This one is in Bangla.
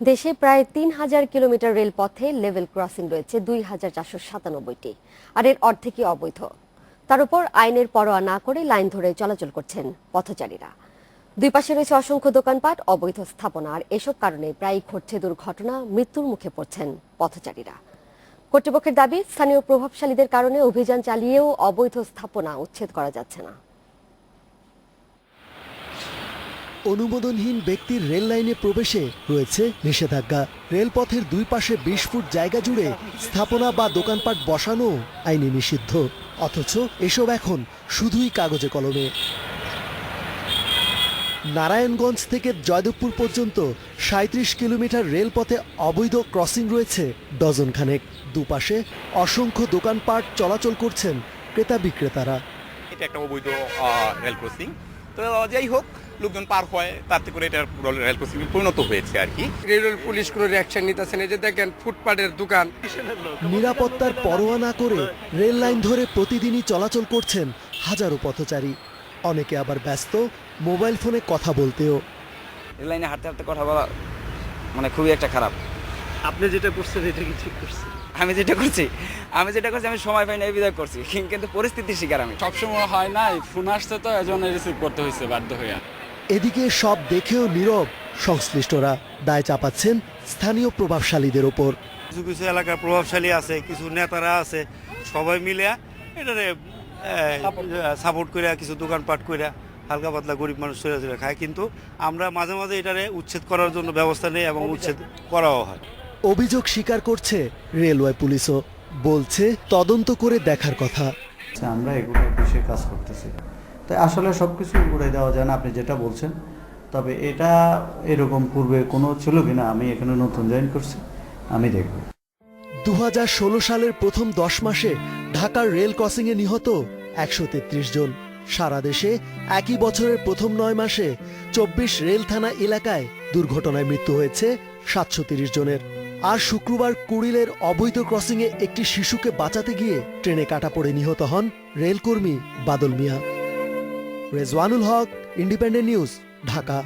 দেশে প্রায় তিন হাজার কিলোমিটার রেলপথে লেভেল ক্রসিং রয়েছে দুই হাজার চারশো সাতানব্বইটি। আর এর অর্ধেকই অবৈধ। তার উপর আইনের পরোয়া না করে লাইন ধরে চলাচল করছেন পথচারীরা। দুই পাশে রয়েছে অসংখ্য দোকানপাট, অবৈধ স্থাপনা, আর এসব কারণে প্রায়ই ঘটছে দুর্ঘটনা, মৃত্যুর মুখে পড়ছেন পথচারীরা। কর্তৃপক্ষের দাবি, স্থানীয় প্রভাবশালীদের কারণে অভিযান চালিয়েও অবৈধ স্থাপনা উচ্ছেদ করা যাচ্ছে না। অনুমোদনহীন ব্যক্তির রেল লাইনে প্রবেশে রয়েছে নিষেধাজ্ঞা। রেলপথের দুই পাশে বিশ ফুট জায়গা জুড়ে স্থাপনা বা দোকানপাট বসানো আইনি নিষিদ্ধ। অথচ এসব এখন শুধুই কাগজে কলমে। নারায়ণগঞ্জ থেকে জয়দেবপুর পর্যন্ত সাঁত্রিশ কিলোমিটার রেলপথে অবৈধ ক্রসিং রয়েছে ডজন খানেক দুপাশে অসংখ্য দোকানপাট চলাচল করছেন ক্রেতা বিক্রেতারা। এটা একটা অবৈধ রেল ক্রসিং। তো যাই হোক লোকজন পার হয় তাতে করে এটা রেল ক্রসিং পরিণত হয়েছে আর কি। রেলের পুলিশ কোনো রিয়াকশন নিতেছে না। এই যে দেখেন ফুটপাতের দোকান। নিরাপত্তার পরোয়া না করে রেল লাইন ধরে প্রতিদিনই চলাচল করছেন হাজারো পথচারী। অনেকে আবার ব্যস্ত মোবাইল ফোনে কথা বলতেও। রেল লাইনে হাঁটতে হাঁটতে কথা বলা মানে খুবই একটা খারাপ। আপনি যেটা করছেন এটা কি ঠিক করছেন? আমি যেটা করছি আমি যেটা করছি আমি সময় পাই না এই বিধায় করছি। কিন্তু পরিস্থিতির শিকার আমি। সবসময় হয় নাই ফোন আসছে তো এজন্য রিসিভ করতে হয়েছে বাধ্য হইয়া। এদিকে সব দেখেও নীরব। সংশ্লিষ্টরা দায় চাপাচ্ছেন স্থানীয় প্রভাবশালীদের ওপর। কিছু কিছু এলাকার প্রভাবশালী আছে কিছু নেতারা আছে সবাই মিলে এটারে সাপোর্ট করে কিছু দোকানপাট করে হালকা পাতলা গরিব মানুষ চলে চলে খায়। কিন্তু আমরা মাঝে মাঝে এটারে উচ্ছেদ করার জন্য ব্যবস্থা নেই এবং উচ্ছেদ করাও হয়। অভিযোগ স্বীকার করছে রেলওয়ে পুলিশও। বলছে তদন্ত করে দেখার কথা। আচ্ছা, আমরা এগুলো বিষয়ে কাজ করতেছি। তাই আসলে সব কিছু উড়ে দেওয়া যায় না, আপনি যেটা বলছেন। তবে এটা এরকম পূর্বে কোনো ছিল কিনা, আমি এখানে নতুন জয়েন করছি, আমি দেখব। দুহাজার ষোলো সালের প্রথম দশ মাসে ঢাকার রেল ক্রসিংয়ে নিহত একশো তেত্রিশ জন। সারা দেশে একই বছরের প্রথম নয় মাসে চব্বিশ রেল থানা এলাকায় দুর্ঘটনায় মৃত্যু হয়েছে সাতশো জনের। আর শুক্রবার কুড়িলের অবৈধ ক্রসিংয়ে একটি শিশুকে বাঁচাতে গিয়ে ট্রেনে কাটা পড়ে নিহত হন রেলকর্মী বাদল মিয়া। Rezwanul Haque Independent News Dhaka